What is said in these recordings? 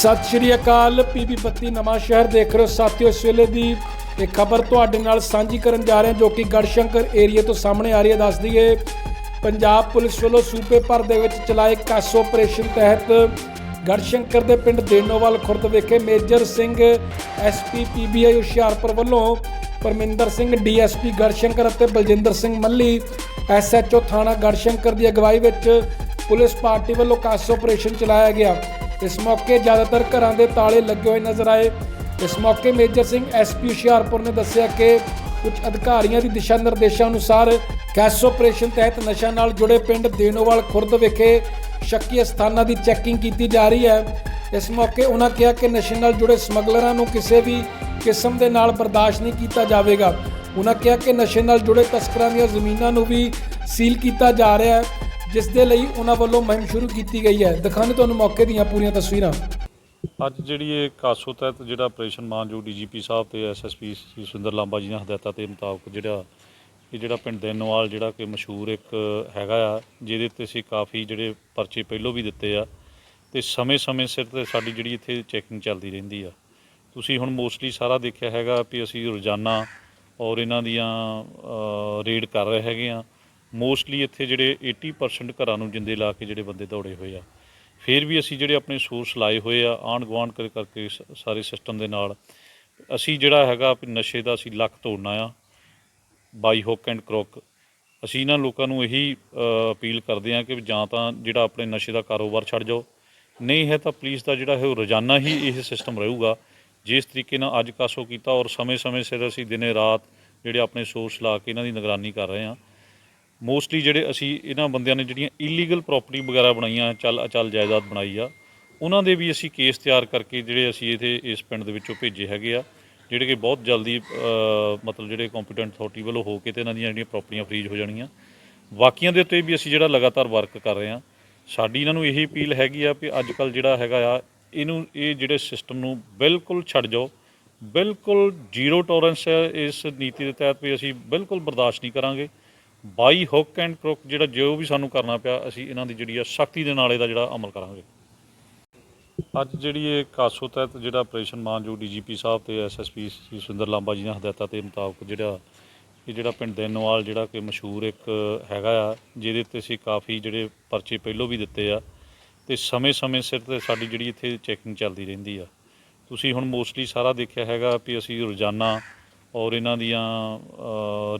ਸਤਿ ਸ਼੍ਰੀ ਅਕਾਲ, ਪੀਪੀ ਬੱਤੀ ਨਵਾਂ ਸ਼ਹਿਰ ਦੇਖ ਰਹੇ ਹੋ। ਸਾਥੀਓ, ਇਸ ਵੇਲੇ ਦੀ ਇਹ ਖਬਰ ਤੁਹਾਡੇ ਨਾਲ ਸਾਂਝੀ ਕਰਨ ਜਾ ਰਹੇ ਹਾਂ, ਜੋ ਕਿ ਗੜਸ਼ੰਕਰ ਏਰੀਆ ਤੋਂ ਸਾਹਮਣੇ ਆ ਰਹੀ ਹੈ। ਦੱਸ ਦਈਏ, ਪੰਜਾਬ ਪੁਲਿਸ ਵੱਲੋਂ ਸੂਬੇ ਭਰ ਦੇ ਵਿੱਚ ਚਲਾਏ ਕਾਸ ਆਪਰੇਸ਼ਨ ਤਹਿਤ ਗੜਸ਼ੰਕਰ ਦੇ ਪਿੰਡ ਦੇਨੋਵਾਲ ਖੁਰਦ ਵਿਖੇ Major Singh SP PBI Hoshiarpur ਵੱਲੋਂ ਪਰਮਿੰਦਰ ਸਿੰਘ ਡੀਐਸਪੀ ਗੜਸ਼ੰਕਰ ਅਤੇ ਬਲਜਿੰਦਰ ਸਿੰਘ ਮੱਲੀ ਐਸਐਚਓ ਥਾਣਾ ਗੜਸ਼ੰਕਰ ਦੀ ਅਗਵਾਈ ਵਿੱਚ ਪੁਲਿਸ ਪਾਰਟੀ ਵੱਲੋਂ ਕਾਸ ਆਪਰੇਸ਼ਨ ਚਲਾਇਆ ਗਿਆ। ਇਸ ਮੌਕੇ ਜ਼ਿਆਦਾਤਰ ਘਰਾਂ ਦੇ ਤਾਲੇ ਲੱਗੇ ਹੋਏ ਨਜ਼ਰ ਆਏ। ਇਸ ਮੌਕੇ ਮੇਜਰ ਸਿੰਘ ਐਸਪੀ ਹੁਸ਼ਿਆਰਪੁਰ ਨੇ ਦੱਸਿਆ ਕਿ ਕੁਝ ਅਧਿਕਾਰੀਆਂ ਦੀ ਦਿਸ਼ਾ ਨਿਰਦੇਸ਼ਾਂ ਅਨੁਸਾਰ ਕੈਸ ਆਪਰੇਸ਼ਨ ਤਹਿਤ ਨਸ਼ਾ ਨਾਲ ਜੁੜੇ ਪਿੰਡ ਦੇਨੋਵਾਲ ਖੁਰਦ ਵਿਖੇ ਸ਼ੱਕੀ ਸਥਾਨਾਂ ਦੀ ਚੈਕਿੰਗ ਕੀਤੀ ਜਾ ਰਹੀ ਹੈ। ਇਸ ਮੌਕੇ ਉਹਨਾਂ ਕਿਹਾ ਕਿ ਨਸ਼ੇ ਨਾਲ ਜੁੜੇ ਸਮਗਲਰਾਂ ਨੂੰ ਕਿਸੇ ਵੀ ਕਿਸਮ ਦੇ ਨਾਲ ਬਰਦਾਸ਼ਤ ਨਹੀਂ ਕੀਤਾ ਜਾਵੇਗਾ। ਉਹਨਾਂ ਕਿਹਾ ਕਿ ਨਸ਼ੇ ਨਾਲ ਜੁੜੇ ਤਸਕਰਾਂ ਦੀਆਂ ਜ਼ਮੀਨਾਂ ਨੂੰ ਵੀ ਸੀਲ ਕੀਤਾ ਜਾ ਰਿਹਾ ਹੈ। ਜਿਸ ਦੇ ਲਈ ਉਹਨਾਂ ਵੱਲੋਂ ਮੁਹਿੰਮ ਸ਼ੁਰੂ ਕੀਤੀ ਗਈ ਹੈ। ਦਿਖਾਣੇ ਤੁਹਾਨੂੰ ਮੌਕੇ ਦੀਆਂ ਪੂਰੀਆਂ ਤਸਵੀਰਾਂ। ਅੱਜ ਜਿਹੜੀ ਇਹ ਕਾਸੋ ਤਹਿਤ ਜਿਹੜਾ ਆਪਰੇਸ਼ਨ ਮਾਨਯੋਗ ਡੀਜੀਪੀ ਸਾਹਿਬ ਤੇ ਐਸਐਸਪੀ ਸ੍ਰੀ ਸੁੰਦਰ ਲਾਂਬਾ ਜੀ ਦੀਆਂ ਹਦਾਇਤਾਂ ਦੇ ਮੁਤਾਬਕ ਜਿਹੜਾ ਇਹ ਜਿਹੜਾ ਪਿੰਡ ਦੇਨੋਵਾਲ ਜਿਹੜਾ ਕਿ ਮਸ਼ਹੂਰ ਇੱਕ ਹੈਗਾ ਆ, ਜਿਹਦੇ ਤੇ ਅਸੀਂ ਕਾਫੀ ਜਿਹੜੇ ਪਰਚੇ ਪਹਿਲੋਂ ਵੀ ਦਿੱਤੇ ਆ ਤੇ ਸਮੇਂ-ਸਮੇਂ ਸਿਰ ਤੇ ਸਾਡੀ ਜਿਹੜੀ ਇੱਥੇ ਚੈਕਿੰਗ ਚੱਲਦੀ ਰਹਿੰਦੀ ਆ। ਤੁਸੀਂ ਹੁਣ ਮੋਸਟਲੀ ਸਾਰਾ ਦੇਖਿਆ ਹੈਗਾ ਵੀ ਅਸੀਂ ਰੋਜ਼ਾਨਾ ਔਰ ਇਹਨਾਂ ਦੀਆਂ ਰੇਡ ਕਰ ਰਹੇ ਹੈਗੇ ਆ। ਮੋਸਟਲੀ ਇੱਥੇ ਜਿਹੜੇ 80% ਘਰਾਂ ਨੂੰ ਜਿੰਦੇ ਲਾ ਕੇ ਜਿਹੜੇ ਬੰਦੇ ਦੌੜੇ ਹੋਏ ਆ। ਫਿਰ ਵੀ ਅਸੀਂ ਜਿਹੜੇ ਆਪਣੇ ਸੋਰਸ ਲਾਏ ਹੋਏ ਆ, ਆਂਢ ਗੁਆਂਢ ਕਰ ਕਰਕੇ ਸ- ਸਾਰੇ ਸਿਸਟਮ ਦੇ ਨਾਲ। ਅਸੀਂ ਜਿਹੜਾ ਹੈਗਾ ਵੀ ਨਸ਼ੇ ਦਾ ਅਸੀਂ ਲੱਕ ਤੋੜਨਾ ਆ ਬਾਈ ਹੁੱਕ ਐਂਡ ਕਰੋਕ ਅਸੀਂ ਇਹਨਾਂ ਲੋਕਾਂ ਨੂੰ ਇਹੀ ਅਪੀਲ ਕਰਦੇ ਹਾਂ ਕਿ ਜਾਂ ਤਾਂ ਜਿਹੜਾ ਆਪਣੇ ਨਸ਼ੇ ਦਾ ਕਾਰੋਬਾਰ ਛੱਡ ਜਾਓ। ਨਹੀਂ ਹੈ ਤਾਂ ਪੁਲਿਸ ਦਾ ਜਿਹੜਾ ਹੈ ਉਹ ਰੋਜ਼ਾਨਾ ਹੀ ਇਹ ਸਿਸਟਮ ਰਹੂਗਾ। ਜਿਸ ਤਰੀਕੇ ਨਾਲ ਅੱਜ ਕਾਸੋ ਕੀਤਾ ਔਰ ਸਮੇਂ-ਸਮੇਂ ਸਿਰ ਅਸੀਂ ਦਿਨੇ ਰਾਤ ਜਿਹੜੇ ਆਪਣੇ ਸੋਰਸ ਲਾ ਕੇ ਇਹਨਾਂ ਦੀ ਨਿਗਰਾਨੀ ਕਰ ਰਹੇ ਹਾਂ ਮੋਸਟਲੀ ਜਿਹੜੇ ਅਸੀਂ ਇਹਨਾਂ ਬੰਦਿਆਂ ਨੇ ਜਿਹੜੀਆਂ ਇਲੀਗਲ ਪ੍ਰਾਪਰਟੀ ਵਗੈਰਾ ਬਣਾਈਆਂ, ਚੱਲ, ਅਚਲ ਜਾਇਦਾਦ ਬਣਾਈ ਆ, ਉਹਨਾਂ ਦੇ ਵੀ ਅਸੀਂ ਕੇਸ ਤਿਆਰ ਕਰਕੇ ਜਿਹੜੇ ਅਸੀਂ ਇਹਦੇ ਇਸ ਪਿੰਡ ਦੇ ਵਿੱਚੋਂ ਭੇਜੇ ਹੈਗੇ ਆ, ਜਿਹੜੇ ਕਿ ਬਹੁਤ ਜਲਦੀ ਮਤਲਬ ਜਿਹੜੇ ਕੰਪੀਟੈਂਟ ਅਥਾਰਟੀ ਵੱਲੋਂ ਹੋ ਕੇ ਤੇ ਇਹਨਾਂ ਦੀਆਂ ਜਿਹੜੀਆਂ ਪ੍ਰਾਪਰਟੀਆਂ ਫਰੀਜ਼ ਹੋ ਜਾਣਗੀਆਂ ਬਾਕੀਆਂ ਦੇ ਉੱਤੇ ਵੀ ਅਸੀਂ ਜਿਹੜਾ ਲਗਾਤਾਰ ਵਰਕ ਕਰ ਰਹੇ ਹਾਂ ਸਾਡੀ ਇਹਨਾਂ ਨੂੰ ਇਹੀ ਅਪੀਲ ਹੈਗੀ ਆ ਵੀ ਅੱਜ ਕੱਲ ਜਿਹੜਾ ਹੈਗਾ ਆ, ਇਹਨੂੰ, ਇਹ ਜਿਹੜੇ ਸਿਸਟਮ ਨੂੰ ਬਿਲਕੁਲ ਛੱਡ ਜਾਓ, ਬਿਲਕੁਲ ਜ਼ੀਰੋ ਟੋਲਰੈਂਸ ਹੈ ਇਸ ਨੀਤੀ ਦੇ ਤਹਿਤ ਵੀ ਅਸੀਂ ਬਿਲਕੁਲ ਬਰਦਾਸ਼ਤ ਨਹੀਂ ਕਰਾਂਗੇ। ਬਾਈ ਹੁੱਕ ਐਂਡ ਕਰੋਕ ਜਿਹੜਾ ਜੋ ਵੀ ਸਾਨੂੰ ਕਰਨਾ ਪਿਆ, ਅਸੀਂ ਇਹਨਾਂ ਦੀ ਜਿਹੜੀ ਆ ਸਖਤੀ ਦੇ ਨਾਲ ਇਹਦਾ ਜਿਹੜਾ ਅਮਲ ਕਰਾਂਗੇ। ਅੱਜ ਜਿਹੜੀ ਇਹ ਕਾਸੋ ਤਹਿਤ ਜਿਹੜਾ ਆਪਰੇਸ਼ਨ ਮਾਨਯੋਗ ਡੀਜੀਪੀ ਸਾਹਿਬ ਤੇ ਐਸਐਸਪੀ ਸ੍ਰੀ ਸੁੰਦਰ ਲਾਂਬਾ ਜੀ ਦੀਆਂ ਹਦਾਇਤਾਂ ਦੇ ਮੁਤਾਬਕ ਜਿਹੜਾ, ਇਹ ਜਿਹੜਾ ਪਿੰਡ ਦੇਨੋਵਾਲ ਜਿਹੜਾ ਕਿ ਮਸ਼ਹੂਰ ਇੱਕ ਹੈਗਾ ਆ, ਜਿਹਦੇ ਤੇ ਅਸੀਂ ਕਾਫੀ ਜਿਹੜੇ ਪਰਚੇ ਪਹਿਲੋਂ ਵੀ ਦਿੱਤੇ ਆ, ਤੇ ਸਮੇਂ-ਸਮੇਂ ਸਿਰ ਤੇ ਸਾਡੀ ਜਿਹੜੀ ਇੱਥੇ ਚੈਕਿੰਗ ਚੱਲਦੀ ਰਹਿੰਦੀ ਆ। ਤੁਸੀਂ ਹੁਣ ਮੋਸਟਲੀ ਸਾਰਾ ਦੇਖਿਆ ਹੈਗਾ ਵੀ ਅਸੀਂ ਰੋਜ਼ਾਨਾ ਔਰ ਇਹਨਾਂ ਦੀਆਂ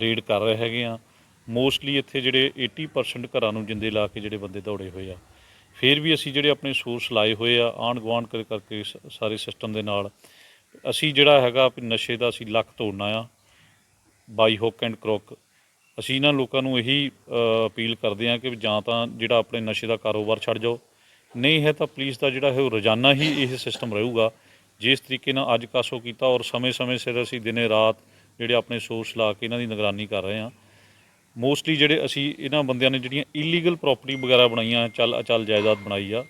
ਰੇਡ ਕਰ ਰਹੇ ਹੈਗੇ ਆ। ਮੋਸਟਲੀ ਇੱਥੇ ਜਿਹੜੇ 80% ਘਰਾਂ ਨੂੰ ਜਿੰਦੇ ਲਾ ਕੇ ਜਿਹੜੇ ਬੰਦੇ ਦੌੜੇ ਹੋਏ ਆ। ਫਿਰ ਵੀ ਅਸੀਂ ਜਿਹੜੇ ਆਪਣੇ ਸੋਰਸ ਲਾਏ ਹੋਏ ਆ, ਆਂਢ ਗੁਆਂਢ ਕਰ, ਕਰਕੇ ਸ- ਸਾਰੇ ਸਿਸਟਮ ਦੇ ਨਾਲ। ਅਸੀਂ ਜਿਹੜਾ ਹੈਗਾ ਵੀ ਨਸ਼ੇ ਦਾ ਅਸੀਂ ਲੱਕ ਤੋੜਨਾ ਆ ਬਾਈ ਹੁੱਕ ਐਂਡ ਕਰੋਕ ਅਸੀਂ ਇਹਨਾਂ ਲੋਕਾਂ ਨੂੰ ਇਹੀ ਅਪੀਲ ਕਰਦੇ ਹਾਂ ਕਿ ਜਾਂ ਤਾਂ ਜਿਹੜਾ ਆਪਣੇ ਨਸ਼ੇ ਦਾ ਕਾਰੋਬਾਰ ਛੱਡ ਜਾਓ। ਨਹੀਂ ਹੈ ਤਾਂ ਪੁਲਿਸ ਦਾ ਜਿਹੜਾ ਹੈ ਉਹ ਰੋਜ਼ਾਨਾ ਹੀ ਇਹ ਸਿਸਟਮ ਰਹੂਗਾ। ਜਿਸ ਤਰੀਕੇ ਨਾਲ ਅੱਜ ਕਾਸੋ ਕੀਤਾ ਔਰ ਸਮੇਂ-ਸਮੇਂ ਸਿਰ ਅਸੀਂ ਦਿਨੇ ਰਾਤ ਜਿਹੜੇ ਆਪਣੇ ਸੋਰਸ ਲਾ ਕੇ ਇਹਨਾਂ ਦੀ ਨਿਗਰਾਨੀ ਕਰ ਰਹੇ ਹਾਂ ਮੋਸਟਲੀ ਜਿਹੜੇ ਅਸੀਂ ਇਹਨਾਂ ਬੰਦਿਆਂ ਨੇ ਜਿਹੜੀਆਂ ਇਲੀਗਲ ਪ੍ਰਾਪਰਟੀ ਵਗੈਰਾ ਬਣਾਈਆਂ, ਚੱਲ, ਅਚਲ ਜਾਇਦਾਦ ਬਣਾਈ ਆ,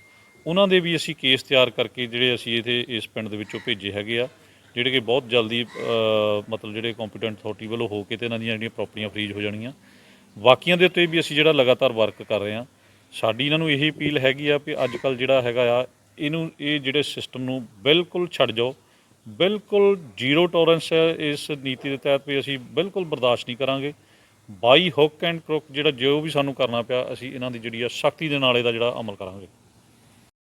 ਉਹਨਾਂ ਦੇ ਵੀ ਅਸੀਂ ਕੇਸ ਤਿਆਰ ਕਰਕੇ ਜਿਹੜੇ ਅਸੀਂ ਇਹਦੇ ਇਸ ਪਿੰਡ ਦੇ ਵਿੱਚੋਂ ਭੇਜੇ ਹੈਗੇ ਆ, ਜਿਹੜੇ ਕਿ ਬਹੁਤ ਜਲਦੀ ਮਤਲਬ ਜਿਹੜੇ ਕੰਪੀਟੈਂਟ ਅਥਾਰਟੀ ਵੱਲੋਂ ਹੋ ਕੇ ਤੇ ਇਹਨਾਂ ਦੀਆਂ ਜਿਹੜੀਆਂ ਪ੍ਰਾਪਰਟੀਆਂ ਫਰੀਜ਼ ਹੋ ਜਾਣਗੀਆਂ ਬਾਕੀਆਂ ਦੇ ਉੱਤੇ ਵੀ ਅਸੀਂ ਜਿਹੜਾ ਲਗਾਤਾਰ ਵਰਕ ਕਰ ਰਹੇ ਹਾਂ ਸਾਡੀ ਇਹਨਾਂ ਨੂੰ ਇਹੀ ਅਪੀਲ ਹੈਗੀ ਆ ਵੀ ਅੱਜ ਕੱਲ ਜਿਹੜਾ ਹੈਗਾ ਆ, ਇਹਨੂੰ, ਇਹ ਜਿਹੜੇ ਸਿਸਟਮ ਨੂੰ ਬਿਲਕੁਲ ਛੱਡ ਜਾਓ, ਬਿਲਕੁਲ ਜ਼ੀਰੋ ਟੋਲਰੈਂਸ ਹੈ ਇਸ ਨੀਤੀ ਦੇ ਤਹਿਤ ਵੀ ਅਸੀਂ ਬਿਲਕੁਲ ਬਰਦਾਸ਼ਤ ਨਹੀਂ ਕਰਾਂਗੇ। ਬਾਈ ਹੁੱਕ ਐਂਡ ਕਰੁੱਕ ਜਿਹੜਾ ਜੋ ਵੀ ਸਾਨੂੰ ਕਰਨਾ ਪਿਆ, ਅਸੀਂ ਇਹਨਾਂ ਦੀ ਜਿਹੜੀ ਆ ਸਖਤੀ ਦੇ ਨਾਲ ਇਹਦਾ ਜਿਹੜਾ ਅਮਲ ਕਰਾਂਗੇ।